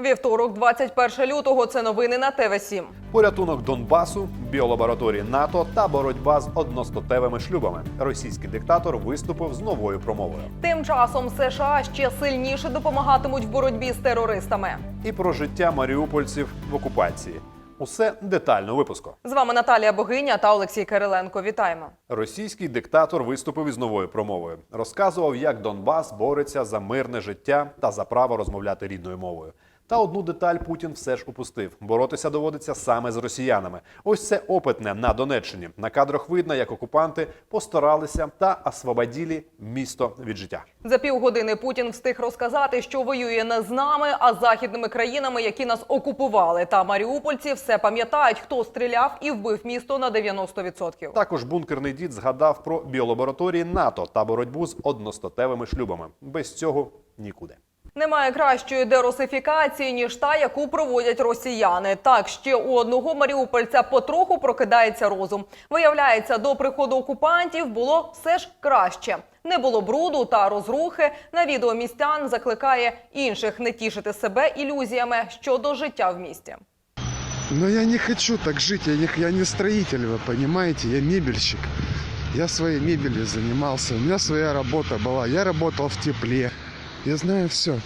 Вівторок, 21 лютого. Це новини на ТВ 7 Порятунок Донбасу, біолабораторії НАТО та боротьба з одностатевими шлюбами. Російський диктатор виступив з новою промовою. Тим часом США ще сильніше допомагатимуть в боротьбі з терористами. І про життя маріупольців в окупації. Усе детально у випуску. З вами Наталія Богиня та Олексій Кириленко. Вітаємо. Російський диктатор виступив із новою промовою. Розказував, як Донбас бореться за мирне життя та за право розмовляти рідною мовою. Та одну деталь Путін все ж упустив. Боротися доводиться саме з росіянами. Ось це опитне на Донеччині. На кадрах видно, як окупанти постаралися та освободили місто від життя. За півгодини Путін встиг розказати, що воює не з нами, а з західними країнами, які нас окупували. Та маріупольці все пам'ятають, хто стріляв і вбив місто на 90%. Також бункерний дід згадав про біолабораторії НАТО та боротьбу з одностатевими шлюбами. Без цього нікуди. Немає кращої дерусифікації, ніж та, яку проводять росіяни. Так, ще у одного маріупольця потроху прокидається розум. Виявляється, до приходу окупантів було все ж краще. Не було бруду та розрухи. На відео містян закликає інших не тішити себе ілюзіями щодо життя в місті. Но я не хочу так жить, я не, я не строитель, вы понимаете, я мебельщик. Я своей мебелью занимался, у меня своя работа была, я работал в тепле. Я знаю все.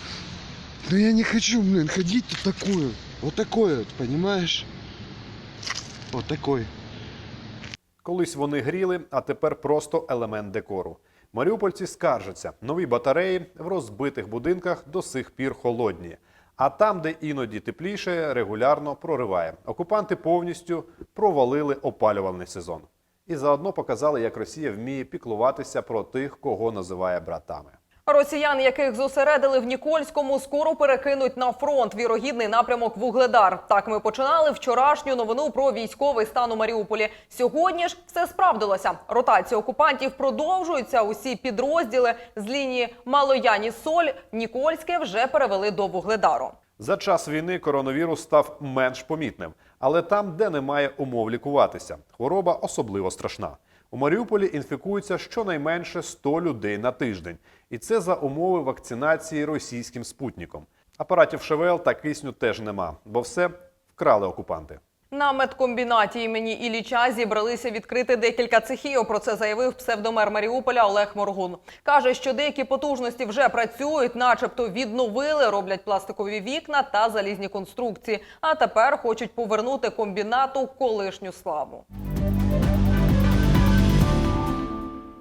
Но я не хочу, блин, ходить вот такую, вот такой вот, понимаешь? Вот такой. Колись вони гріли, а тепер просто елемент декору. Маріупольці скаржаться, нові батареї в розбитих будинках до сих пір холодні. А там, де іноді тепліше, регулярно прориває. Окупанти повністю провалили опалювальний сезон. І заодно показали, як Росія вміє піклуватися про тих, кого називає братами. Росіян, яких зосередили в Нікольському, скоро перекинуть на фронт. Вірогідний напрямок Вугледар. Так ми починали вчорашню новину про військовий стан у Маріуполі. Сьогодні ж все справдилося. Ротація окупантів продовжується. Усі підрозділи з лінії Малояні Соль Нікольське вже перевели до Вугледару. За час війни коронавірус став менш помітним, але там, де немає умов лікуватися, хвороба особливо страшна. У Маріуполі інфікуються щонайменше 100 людей на тиждень, і це за умови вакцинації російським спутником. Апаратів ШВЛ та кисню теж нема, бо все вкрали окупанти. На медкомбінаті імені Ілліча зібралися відкрити декілька цехів. Про це заявив псевдомер Маріуполя Олег Моргун. Каже, що деякі потужності вже працюють, начебто відновили, роблять пластикові вікна та залізні конструкції. А тепер хочуть повернути комбінату колишню славу.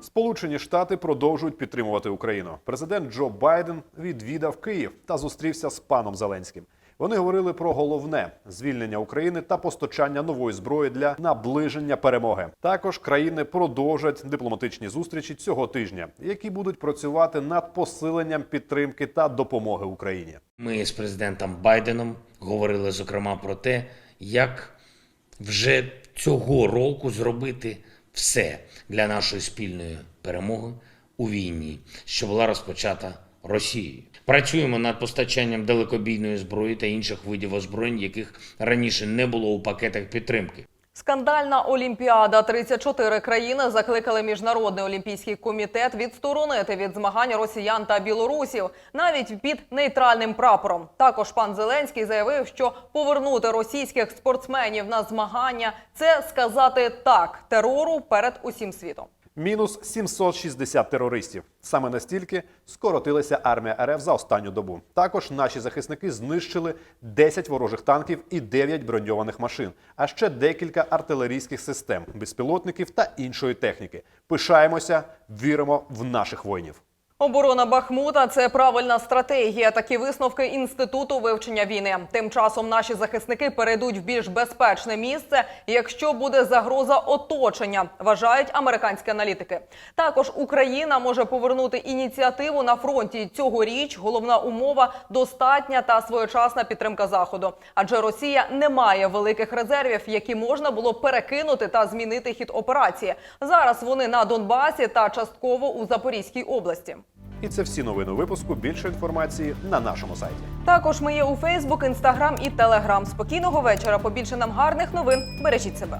Сполучені Штати продовжують підтримувати Україну. Президент Джо Байден відвідав Київ та зустрівся з паном Зеленським. Вони говорили про головне звільнення України та постачання нової зброї для наближення перемоги. Також країни продовжать дипломатичні зустрічі цього тижня, які будуть працювати над посиленням підтримки та допомоги Україні. Ми з президентом Байденом говорили зокрема про те, як вже цього року зробити все для нашої спільної перемоги у війні, що була розпочата Росією. Працюємо над постачанням далекобійної зброї та інших видів озброєнь, яких раніше не було у пакетах підтримки. Скандальна Олімпіада. 34 країни закликали міжнародний олімпійський комітет відсторонити від змагань росіян та білорусів навіть під нейтральним прапором. Також пан Зеленський заявив, що повернути російських спортсменів на змагання це сказати так терору перед усім світом. Мінус 760 терористів. Саме настільки скоротилася армія РФ за останню добу. Також наші захисники знищили 10 ворожих танків і 9 броньованих машин, а ще декілька артилерійських систем, безпілотників та іншої техніки. Пишаємося, віримо в наших воїнів. Оборона Бахмута це правильна стратегія. Такі висновки інституту вивчення війни. Тим часом наші захисники перейдуть в більш безпечне місце, якщо буде загроза оточення, вважають американські аналітики. Також Україна може повернути ініціативу на фронті. Цьогоріч головна умова достатня та своєчасна підтримка заходу. Адже Росія не має великих резервів, які можна було перекинути та змінити хід операції. Зараз вони на Донбасі та частково у Запорізькій області. І це всі новини випуску. Більше інформації на нашому сайті. Також ми є у Фейсбук, Інстаграм і Телеграм. Спокійного вечора. Побільше нам гарних новин. Бережіть себе.